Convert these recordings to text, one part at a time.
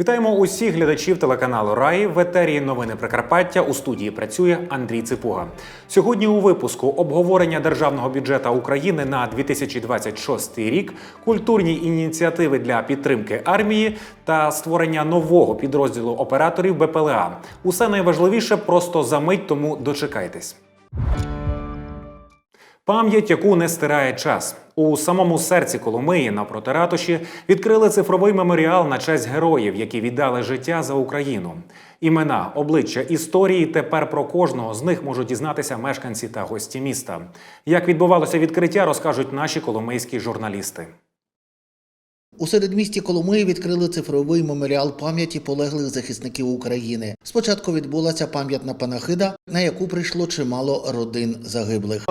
Вітаємо усіх глядачів телеканалу Раї в етері Новини Прикарпаття. У студії працює Андрій Ципуга. Сьогодні у випуску обговорення державного бюджету України на 2026 рік, культурні ініціативи для підтримки армії та створення нового підрозділу операторів БПЛА. Усе найважливіше просто за мить, тому дочекайтесь. Пам'ять, яку не стирає час. У самому серці Коломиї на протиратуші відкрили цифровий меморіал на честь героїв, які віддали життя за Україну. Імена, обличчя, історії тепер про кожного з них можуть дізнатися мешканці та гості міста. Як відбувалося відкриття, розкажуть наші коломийські журналісти. У середмісті Коломиї відкрили цифровий меморіал пам'яті полеглих захисників України. Спочатку відбулася пам'ятна панахида, на яку прийшло чимало родин загиблих.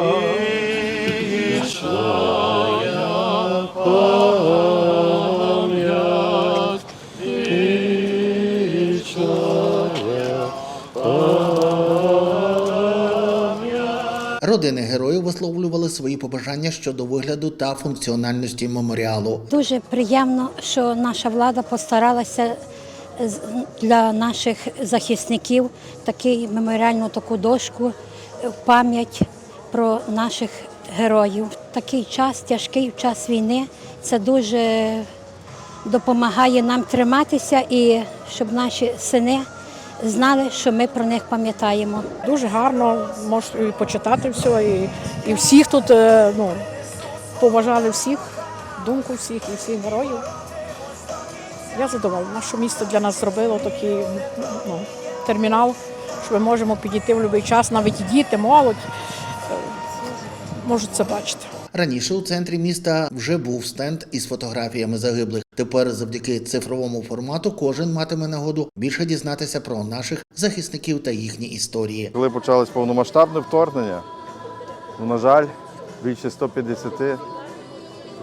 Родини героїв висловлювали свої побажання щодо вигляду та функціональності меморіалу. Дуже приємно, що наша влада постаралася для наших захисників такий меморіальну таку дошку пам'ять про наших героїв. Такий час, тяжкий час війни, це дуже допомагає нам триматися і щоб наші сини знали, що ми про них пам'ятаємо. Дуже гарно можеш і почитати все, і, і всіх тут е, ну, поважали всіх, думку всіх і всіх героїв. Я задоволена, що місто для нас зробило такий ну, термінал, що ми можемо підійти в будь-який час, навіть діти, молодь можуть це бачити. Раніше у центрі міста вже був стенд із фотографіями загиблих. Тепер, завдяки цифровому формату, кожен матиме нагоду більше дізнатися про наших захисників та їхні історії. Коли почалось повномасштабне вторгнення, ну, на жаль, більше 150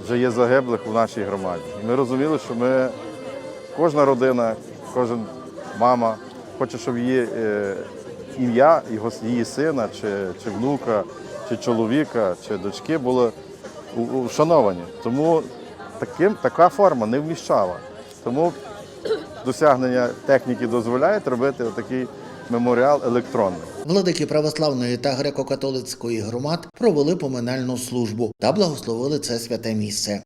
вже є загиблих у нашій громаді. І ми розуміли, що ми, кожна родина, кожен мама хоче, щоб її е, ім'я його, її сина, чи, чи внука, чи чоловіка, чи дочки були вшановані. Тому таким, така форма не вміщала. Тому досягнення техніки дозволяють робити такий меморіал електронний. Владики православної та греко-католицької громад провели поминальну службу та благословили це святе місце.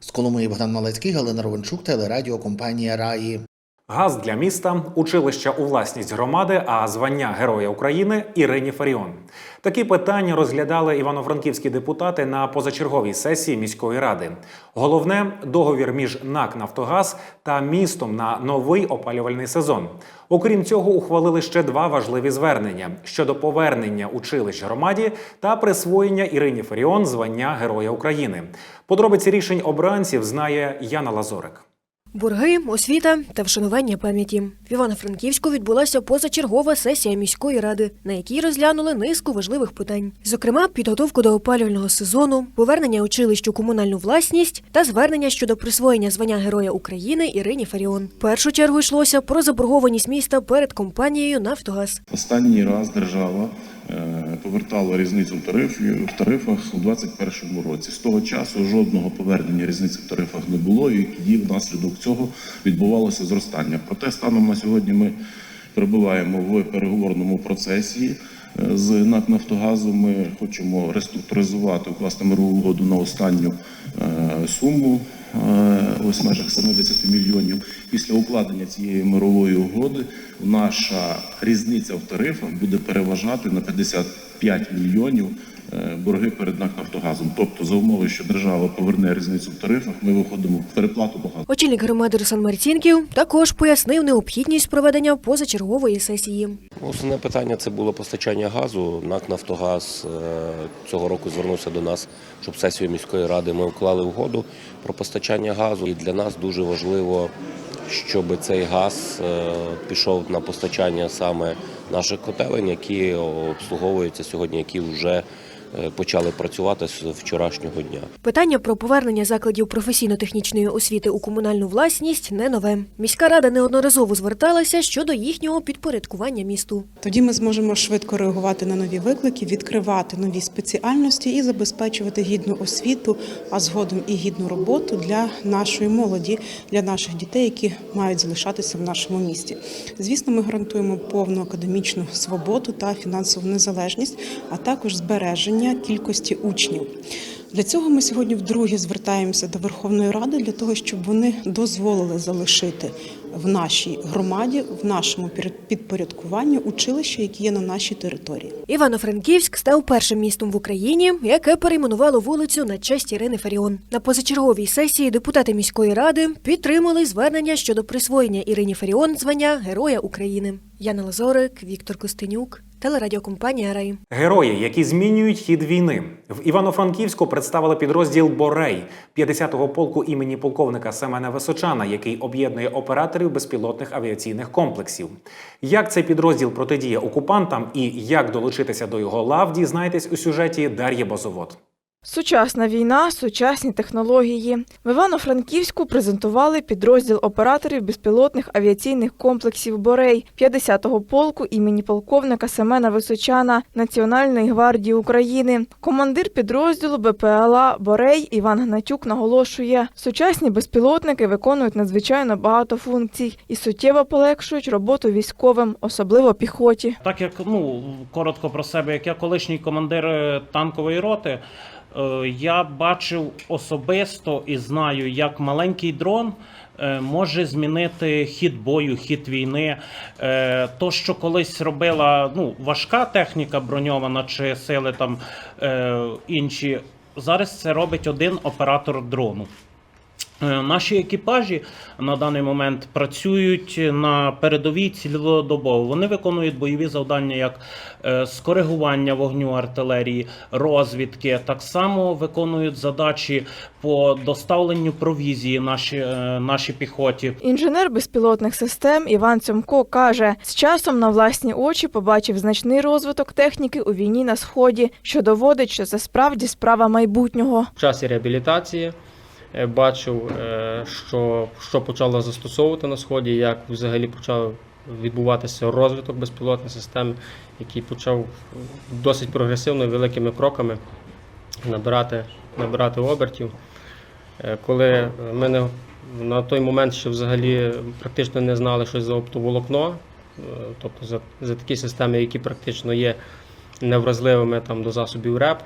З Коломиї Богдан Малецький, Галина Ровенчук, телерадіокомпанія Раї. Газ для міста, училища у власність громади, а звання Героя України Ірині Фаріон. Такі питання розглядали івано-франківські депутати на позачерговій сесії міської ради. Головне договір між НАК Нафтогаз та містом на новий опалювальний сезон. Окрім цього, ухвалили ще два важливі звернення щодо повернення училищ громаді та присвоєння Ірині Фаріон звання Героя України. Подробиці рішень обранців знає Яна Лазорик. Борги, освіта та вшанування пам'яті. В Івано-Франківську відбулася позачергова сесія міської ради, на якій розглянули низку важливих питань. Зокрема, підготовку до опалювального сезону, повернення училищ у комунальну власність та звернення щодо присвоєння звання Героя України Ірині Фаріон. В першу чергу йшлося про заборгованість міста перед компанією Нафтогаз. Останній раз держава е, повертала різницю в тарифі в тарифах у 2021 році. З того часу жодного повернення різниці в тарифах не було, і внаслідок цього відбувалося зростання. Проте станом на сьогодні ми перебуваємо в переговорному процесі. Е, З НАК Нафтогазу ми хочемо реструктуризувати, укласти мирову угоду на останню е, суму ось в межах 70 мільйонів. Після укладення цієї мирової угоди наша різниця в тарифах буде переважати на 55 мільйонів е, борги перед НАК Нафтогазом. Тобто, за умови, що держава поверне різницю в тарифах, ми виходимо в переплату по газу. Очільник громади Руслан Марцінків також пояснив необхідність проведення позачергової сесії. Основне питання це було постачання газу. НАК Нафтогаз е, цього року звернувся до нас, щоб сесію міської ради ми уклали угоду про постачання газу. І для нас дуже важливо, щоб цей газ е, пішов на постачання саме наших котелень, які обслуговуються сьогодні, які вже почали працювати з вчорашнього дня. Питання про повернення закладів професійно-технічної освіти у комунальну власність не нове. Міська рада неодноразово зверталася щодо їхнього підпорядкування місту. Тоді ми зможемо швидко реагувати на нові виклики, відкривати нові спеціальності і забезпечувати гідну освіту, а згодом і гідну роботу для нашої молоді, для наших дітей, які мають залишатися в нашому місті. Звісно, ми гарантуємо повну академічну свободу та фінансову незалежність, а також збереження кількості учнів. Для цього ми сьогодні вдруге звертаємося до Верховної Ради для того, щоб вони дозволили залишити в нашій громаді, в нашому підпорядкуванні училища, які є на нашій території. Івано-Франківськ став першим містом в Україні, яке перейменувало вулицю на честь Ірини Фаріон. На позачерговій сесії депутати міської ради підтримали звернення щодо присвоєння Ірині Фаріон звання Героя України. Яна Лазорик, Віктор Костенюк, телерадіокомпанія Рей. Герої, які змінюють хід війни. В Івано-Франківську представили підрозділ Борей 50-го полку імені полковника Семена Височана, який об'єднує операторів безпілотних авіаційних комплексів. Як цей підрозділ протидіє окупантам і як долучитися до його лав, дізнайтесь у сюжеті Дар'ї Бозовод. Сучасна війна, сучасні технології. В Івано-Франківську презентували підрозділ операторів безпілотних авіаційних комплексів Борей 50-го полку імені полковника Семена Височана Національної гвардії України. Командир підрозділу БПЛА Борей Іван Гнатюк наголошує, сучасні безпілотники виконують надзвичайно багато функцій і суттєво полегшують роботу військовим, особливо піхоті. Так як ну коротко про себе, як я колишній командир е, танкової роти, я бачив особисто і знаю, як маленький дрон. е, Може змінити хід бою, хід війни. Е, То, що колись робила ну, важка техніка броньована чи сили там е, інші, зараз це робить один оператор дрону. Е, Наші екіпажі на даний момент працюють на передовій цілодобово. Вони виконують бойові завдання як е, скоригування вогню артилерії, розвідки. Так само виконують задачі по доставленню провізії наші, е, нашій піхоті. Інженер безпілотних систем Іван Цьомко каже, з часом на власні очі побачив значний розвиток техніки у війні на сході, що доводить, що це справді справа майбутнього. в часі реабілітації бачив, е, що, що почало застосовувати на сході, як взагалі почав відбуватися розвиток безпілотних систем, який почав досить прогресивно великими кроками набирати, набирати обертів. Е, Коли ми не, на той момент ще взагалі практично не знали, що за оптоволокно, е, тобто за, за такі системи, які практично є невразливими там, до засобів РЕП,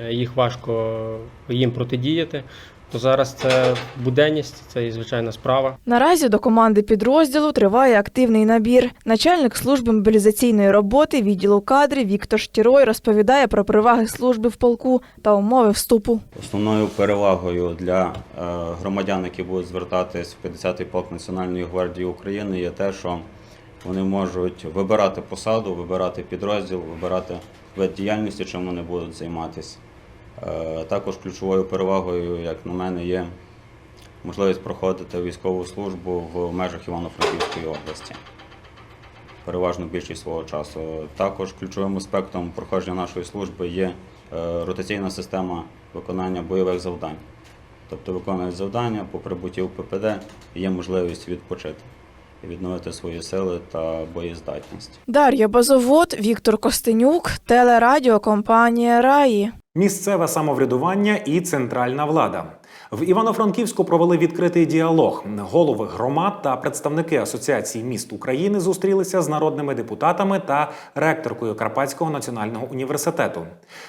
е, їх важко їм протидіяти, то зараз це буденність, це і звичайна справа. Наразі до команди підрозділу триває активний набір. Начальник служби мобілізаційної роботи відділу кадрів Віктор Штірой розповідає про переваги служби в полку та умови вступу. Основною перевагою для е, громадян, які будуть звертатись в 50-й полк Національної гвардії України, є те, що вони можуть вибирати посаду, вибирати підрозділ, вибирати вид діяльності, чим вони будуть займатися. Е, Також ключовою перевагою, як на мене, є можливість проходити військову службу в межах Івано-Франківської області. Переважно більшість свого часу. Також ключовим аспектом проходження нашої служби є е, ротаційна система виконання бойових завдань. Тобто виконують завдання по прибутті у ППД є можливість відпочити відновити свої сили та боєздатність. Дар'я Базовод, Віктор Костенюк, телерадіокомпанія Раї. Місцеве самоврядування і центральна влада. В Івано-Франківську провели відкритий діалог. Голови громад та представники Асоціації міст України зустрілися з народними депутатами та ректоркою Карпатського національного університету.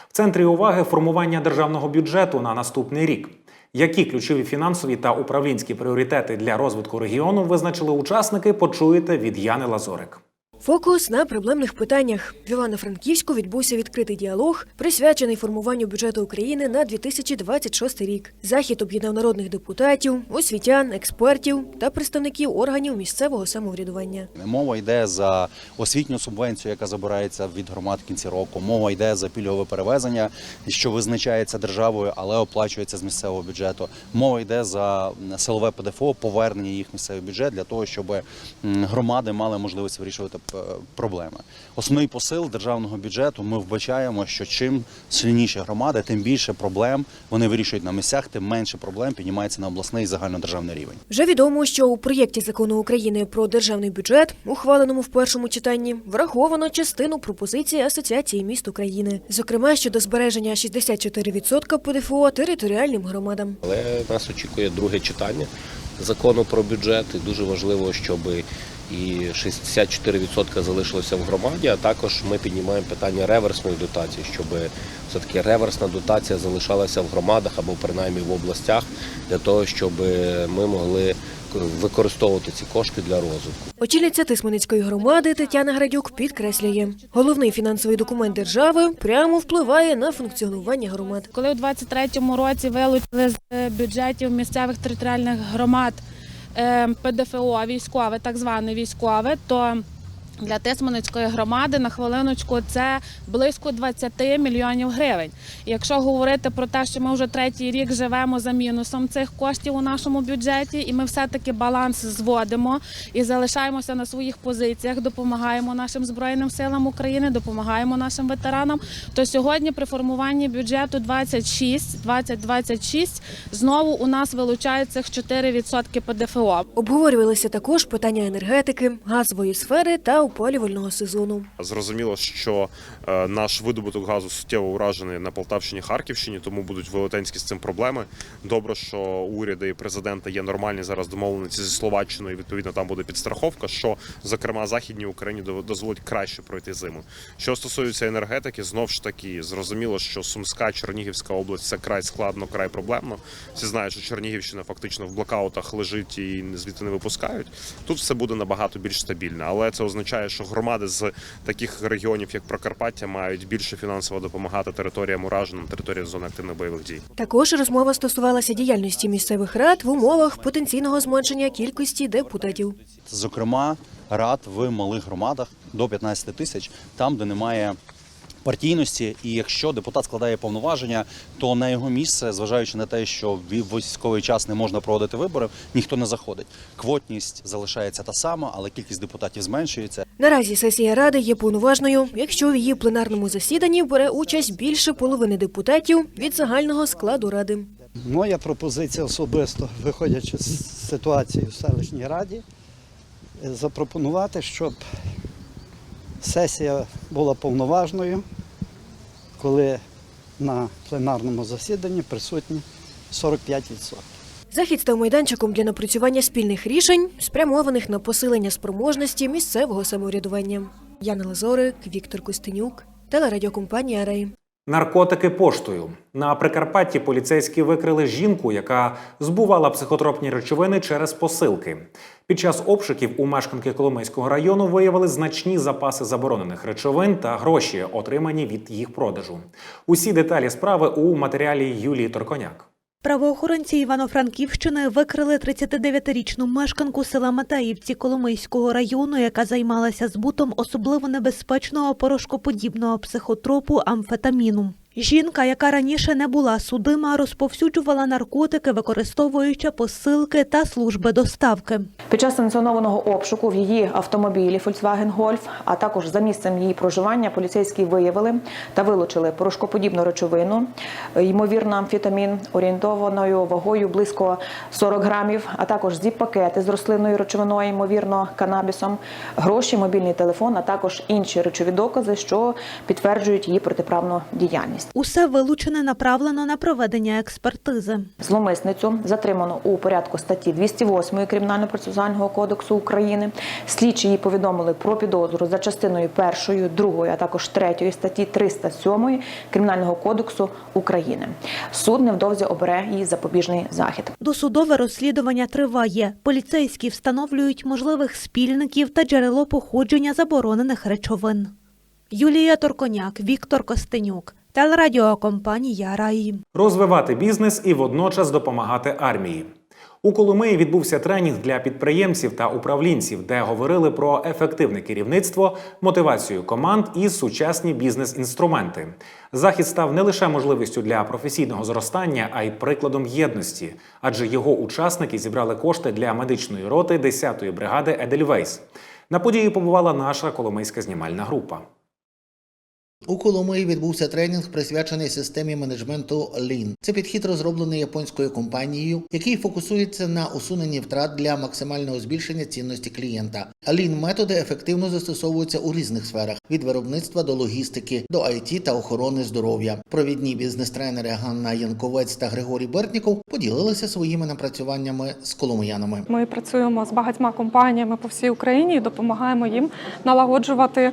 В центрі уваги формування державного бюджету на наступний рік. Які ключові фінансові та управлінські пріоритети для розвитку регіону визначили учасники, почуєте від Яни Лазорик. Фокус на проблемних питаннях. В Івано-Франківську відбувся відкритий діалог, присвячений формуванню бюджету України на 2026 рік. Захід об'єднав народних депутатів, освітян, експертів та представників органів місцевого самоврядування. Мова йде за освітню субвенцію, яка забирається від громад в кінці року. Мова йде за пільгове перевезення, що визначається державою, але оплачується з місцевого бюджету. Мова йде за силове ПДФО, повернення їх місцевий бюджет для того, щоб громади мали можливість вирішувати проблеми. Основний посил державного бюджету ми вбачаємо, що чим сильніші громади, тим більше проблем вони вирішують на місцях, тим менше проблем піднімається на обласний і загальнодержавний рівень. Вже відомо, що у проєкті закону України про державний бюджет, ухваленому в першому читанні, враховано частину пропозицій Асоціації міст України, зокрема щодо збереження 64% ПДФО територіальним громадам. Але нас очікує друге читання закону про бюджет. І дуже важливо, щоб і 64% залишилося в громаді, а також ми піднімаємо питання реверсної дотації, щоб все-таки реверсна дотація залишалася в громадах або принаймні в областях, для того, щоб ми могли використовувати ці кошти для розвитку. Очільниця Тисменицької громади Тетяна Градюк підкреслює, головний фінансовий документ держави прямо впливає на функціонування громад. Коли у 23-му році вилучили з бюджетів місцевих територіальних громад ПДФО військове, так зване військове, то для Тисманицької громади на хвилиночку це близько 20 мільйонів гривень. Якщо говорити про те, що ми вже третій рік живемо за мінусом цих коштів у нашому бюджеті, і ми все-таки баланс зводимо і залишаємося на своїх позиціях, допомагаємо нашим збройним силам України, допомагаємо нашим ветеранам. То сьогодні при формуванні бюджету 26, 2026 знову у нас вилучають цих 4% ПДФО. Обговорювалися також питання енергетики, газової сфери та опалювального сезону. Зрозуміло, що е, наш видобуток газу суттєво уражений на Полтавщині, Харківщині, тому будуть велетенські з цим проблеми. Добре, що уряди і президента є нормальні зараз домовленості зі Словаччиною. і, Відповідно, там буде підстраховка, що зокрема західній Україні до- дозволить краще пройти зиму. Що стосується енергетики, знов ж таки зрозуміло, що Сумська, Чернігівська область це край складно, край проблемно. Всі знають, що Чернігівщина фактично в блокаутах лежить і звідти не випускають. Тут все буде набагато більш стабільно, але це означає, що громади з таких регіонів, як Прокарпаття, мають більше фінансово допомагати територіям ураженим, територіям зони активних бойових дій. Також розмова стосувалася діяльності місцевих рад в умовах потенційного зменшення кількості депутатів. Зокрема, рад в малих громадах до 15 тисяч, там, де немає партійності, і якщо депутат складає повноваження, то на його місце, зважаючи на те, що в військовий час не можна проводити вибори, ніхто не заходить. Квотність залишається та сама, але кількість депутатів зменшується. Наразі сесія ради є повноважною, якщо в її пленарному засіданні бере участь більше половини депутатів від загального складу ради. Моя пропозиція особисто, виходячи з ситуації в селищній раді, е, запропонувати, щоб сесія була повноважною, коли на пленарному засіданні присутні 45%. Захід став майданчиком для напрацювання спільних рішень, спрямованих на посилення спроможності місцевого самоврядування. Яна Лазорик, Віктор Костенюк, телерадіокомпанія Рей. Наркотики поштою на Прикарпатті поліцейські викрили жінку, яка збувала психотропні речовини через посилки. Під час обшуків у мешканки Коломийського району виявили значні запаси заборонених речовин та гроші, отримані від їх продажу. Усі деталі справи у матеріалі Юлії Торконяк. Правоохоронці Івано-Франківщини викрили 39-річну мешканку села Матаївці Коломийського району, яка займалася збутом особливо небезпечного порошкоподібного психотропу амфетаміну. Жінка, яка раніше не була судима, розповсюджувала наркотики, використовуючи посилки та служби доставки. Під час санкціонованого обшуку в її автомобілі Volkswagen Golf, а також за місцем її проживання, поліцейські виявили та вилучили порошкоподібну речовину, ймовірно, амфетамін орієнтованою вагою близько 40 грамів, а також зіп-пакети з рослинною речовиною, ймовірно, канабісом, гроші, мобільний телефон, а також інші речові докази, що підтверджують її протиправну діяльність. Усе вилучене направлено на проведення експертизи. Зломисницю затримано у порядку статті 208 Кримінально-процесуального кодексу України. Слідчі її повідомили про підозру за частиною першою, другою, а також третьої статті 307 Кримінального кодексу України. Суд невдовзі обере її запобіжний захід. Досудове розслідування триває. Поліцейські встановлюють можливих спільників та джерело походження заборонених речовин. Юлія Торконяк, Віктор Костенюк, телерадіокомпанія Раї. Розвивати бізнес і водночас допомагати армії. У Коломиї відбувся тренінг для підприємців та управлінців, де говорили про ефективне керівництво, мотивацію команд і сучасні бізнес-інструменти. Захід став не лише можливістю для професійного зростання, а й прикладом єдності, адже його учасники зібрали кошти для медичної роти 10-ї бригади Едельвейс. На події побувала наша коломийська знімальна група. У Коломиї відбувся тренінг, присвячений системі менеджменту Lean. Це підхід розроблений японською компанією, який фокусується на усуненні втрат для максимального збільшення цінності клієнта. Lean методи ефективно застосовуються у різних сферах від виробництва до логістики, до IT та охорони здоров'я. Провідні бізнес-тренери Ганна Янковець та Григорій Бертніков поділилися своїми напрацюваннями з коломиянами. Ми працюємо з багатьма компаніями по всій Україні і допомагаємо їм налагоджувати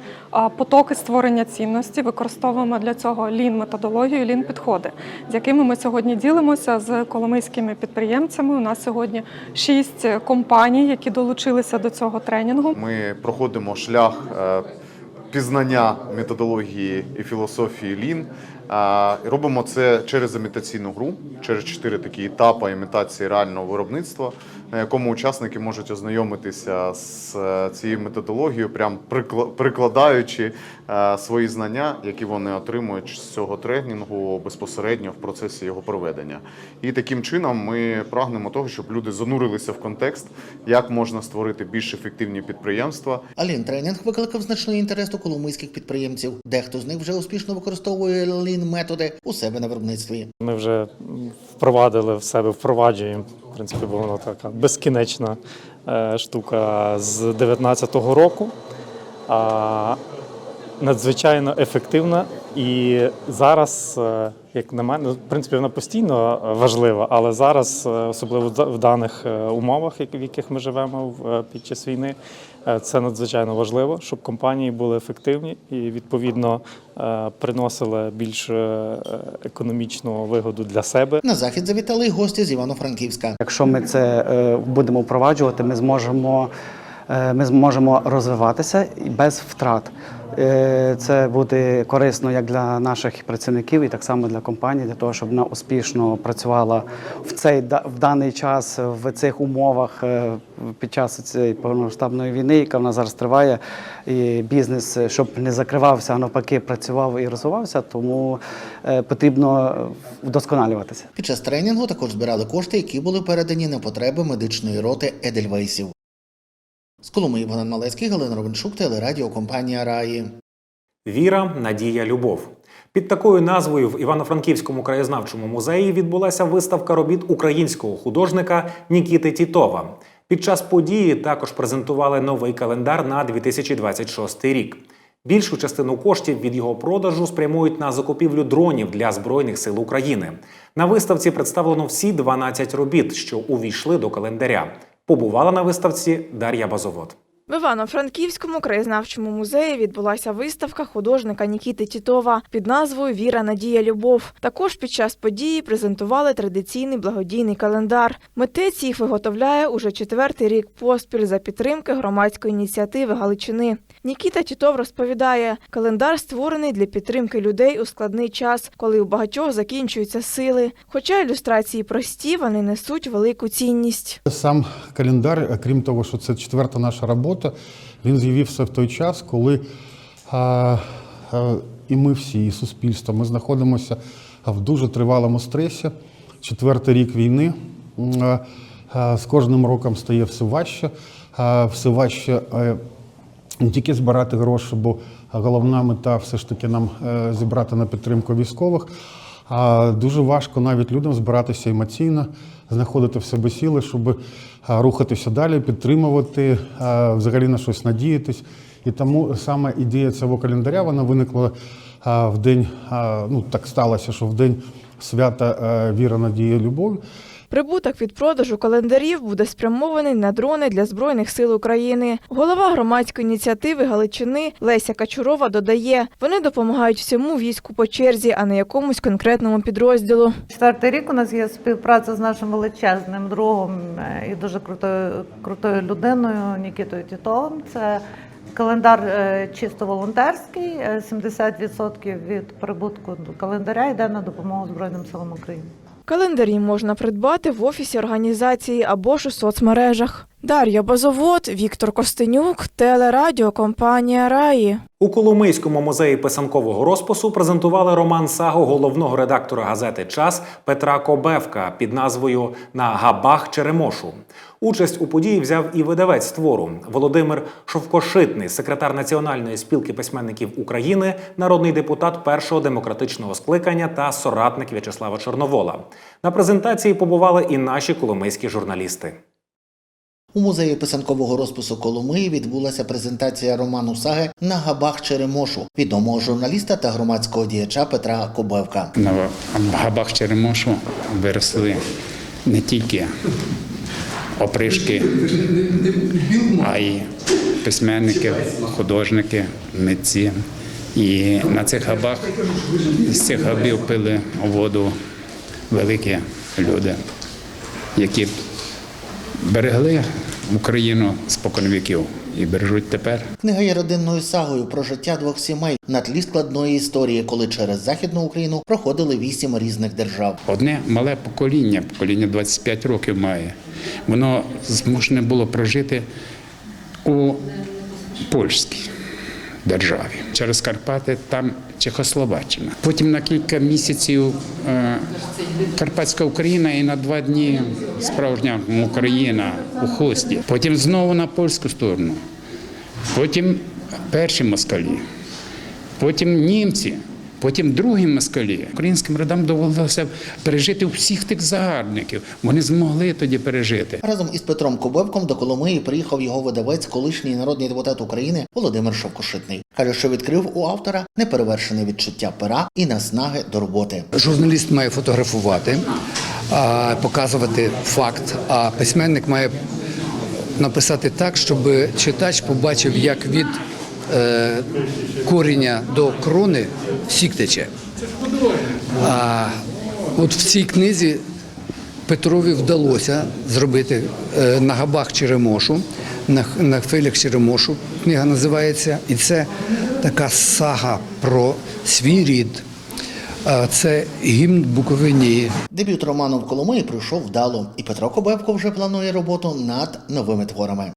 потоки створення цінності. Використовуємо для цього лін методологію, лін підходи, з якими ми сьогодні ділимося з коломийськими підприємцями. У нас сьогодні шість компаній, які долучилися до цього тренінгу. Ми проходимо шлях е, пізнання методології і філософії Lean. Е, Робимо це через імітаційну гру, через чотири такі етапи імітації реального виробництва, на якому учасники можуть ознайомитися з е, цією методологією, прям прикладаючи свої знання, які вони отримують з цього тренінгу безпосередньо в процесі його проведення. І таким чином ми прагнемо того, щоб люди занурилися в контекст, як можна створити більш ефективні підприємства, Алін тренінг викликав значний інтерес у коломийських підприємців. Дехто з них вже успішно використовує лін методи у себе на виробництві. Ми вже впровадили в себе, впроваджуємо. В принципі, бо воно така безкінечна е, штука з 2019 року. Надзвичайно ефективна. І зараз, е, як на мене, ну, в принципі, вона постійно е, важлива, але зараз, е, особливо в в даних умовах, в яких ми живемо в- під час війни, це надзвичайно важливо, щоб компанії були ефективні і відповідно приносили більш економічну вигоду для себе. На захід завітали й гості з Івано-Франківська. Якщо ми це будемо впроваджувати, ми зможемо, ми зможемо розвиватися і без втрат. Е, Це буде корисно як для наших працівників, і так само для компанії, для того, щоб вона успішно працювала в цей в даний час в цих умовах е, під час цієї повномасштабної війни, яка в нас зараз триває, і бізнес, е, щоб не закривався, а навпаки, працював і розвивався, тому потрібно вдосконалюватися. Під час тренінгу також збирали кошти, які були передані на потреби медичної роти Едельвейсів. З Коломиї Богдан Малецький, Галина Ровеншук, телерадіокомпанія Раї. Віра, надія, любов. Під такою назвою в Івано-Франківському краєзнавчому музеї відбулася виставка робіт українського художника Нікіти Тітова. Під час події також презентували новий календар на 2026 рік. Більшу частину коштів від його продажу спрямують на закупівлю дронів для Збройних сил України. На виставці представлено всі 12 робіт, що увійшли до календаря. Побувала на виставці Дар'я Базовод. В Івано-Франківському краєзнавчому музеї відбулася виставка художника Нікіти Тітова під назвою Віра, Надія, Любов. Також під час події презентували традиційний благодійний календар. Митець їх виготовляє уже четвертий рік поспіль за підтримки громадської ініціативи Галичини. Нікіта Тітов розповідає, календар створений для підтримки людей у складний час, коли у багатьох закінчуються сили. Хоча ілюстрації прості, вони несуть велику цінність. Сам календар, крім того, що це четверта наша робота, він з'явився в той час, коли а, а, і ми всі, і суспільство, ми знаходимося в дуже тривалому стресі. Четвертий рік війни. А, а, З кожним роком стає все важче, а, все важче е, не тільки збирати гроші, бо головна мета все ж таки нам е, зібрати на підтримку військових. А дуже важко навіть людям збиратися емоційно, знаходити в себе сили, щоб рухатися далі, підтримувати, взагалі на щось надіятись. І тому саме ідея цього календаря вона виникла в день, ну так сталося, що в день свята Віра, Надія, Любов. Прибуток від продажу календарів буде спрямований на дрони для Збройних сил України. Голова громадської ініціативи Галичини Леся Качурова додає, вони допомагають всьому війську по черзі, а не якомусь конкретному підрозділу. Четвертий рік у нас є співпраця з нашим величезним другом е, і дуже крутою, крутою людиною Нікітою Тітовим. Це календар е, чисто волонтерський. е, 70% від прибутку календаря йде на допомогу Збройним силам України. Календарі можна придбати в офісі організації або ж у соцмережах. Дар'я Базовод, Віктор Костенюк, телерадіокомпанія Раї. У Коломийському музеї писанкового розпису презентували роман сагу головного редактора газети Час Петра Кобевка під назвою На габах Черемошу. Участь у події взяв і видавець твору Володимир Шовкошитний, секретар Національної спілки письменників України, народний депутат першого демократичного скликання та соратник В'ячеслава Чорновола. На презентації побували і наші коломийські журналісти. У музеї писанкового розпису Коломиї відбулася презентація роману саги на габах Черемошу відомого журналіста та громадського діяча Петра Кобевка. На габах Черемошу виросли не тільки опришки, а й письменники, художники, митці. І на цих габах з цих габів пили воду великі люди, які берегли Україну споконвіків і бережуть тепер. Книга є родинною сагою про життя двох сімей на тлі складної історії, коли через Західну Україну проходили вісім різних держав. Одне мале покоління, покоління 25 років має. Воно змушене було прожити у польській державі. Через Карпати там Чехословаччина. Потім на кілька місяців е, Карпатська Україна і на два дні справжня Україна у хості. Потім знову на польську сторону. Потім перші москалі, потім німці. Потім другі москалі. Українським родам довелося пережити всіх тих загарбників. Вони змогли тоді пережити. Разом із Петром Кобевком до Коломиї приїхав його видавець, колишній народний депутат України Володимир Шовкошитний. Каже, що відкрив у автора неперевершене відчуття пера і наснаги до роботи. Журналіст має фотографувати, показувати факт, а письменник має написати так, щоб читач побачив, як від коріння до крони сік тече. А от в цій книзі Петрові вдалося зробити е, на габах Черемошу, на, хвилях Черемошу. Книга називається, і це така сага про свій рід. Це гімн Буковині. Дебют роману в Коломиї пройшов вдало, і Петро Кобевко вже планує роботу над новими творами.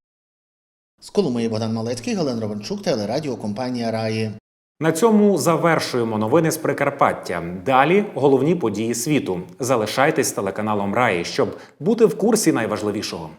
З Коломиї Богдан Малецький, Гален Ровенчук, телерадіо компанія Раї. На цьому завершуємо новини з Прикарпаття. Далі головні події світу. Залишайтесь телеканалом Раї, щоб бути в курсі найважливішого.